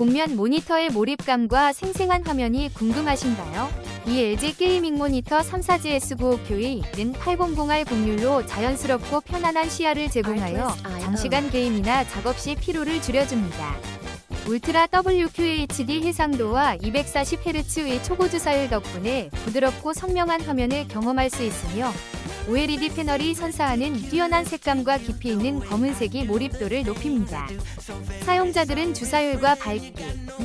복면 모니터의 몰입감과 생생한 화면이 궁금하신가요? 이 LG 게이밍 모니터 34GS959A는 800R 곡률로 자연스럽고 편안한 시야를 제공하여 장시간 게임이나 작업 시 피로를 줄여줍니다. 울트라 WQHD 해상도와 240Hz의 초고 주사율 덕분에 부드럽고 선명한 화면을 경험할 수 있으며 OLED 패널이 선사하는 뛰어난 색감과 깊이 있는 검은색이 몰입도를 높입니다. 사용자들은 주사율과 밝기,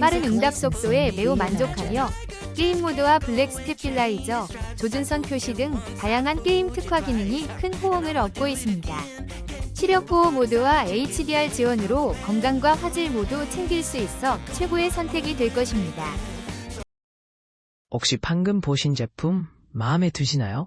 빠른 응답 속도에 매우 만족하며 게임 모드와 블랙 스테필라이저, 조준선 표시 등 다양한 게임 특화 기능이 큰 호응을 얻고 있습니다. 시력 보호 모드와 HDR 지원으로 건강과 화질 모두 챙길 수 있어 최고의 선택이 될 것입니다. 혹시 방금 보신 제품 마음에 드시나요?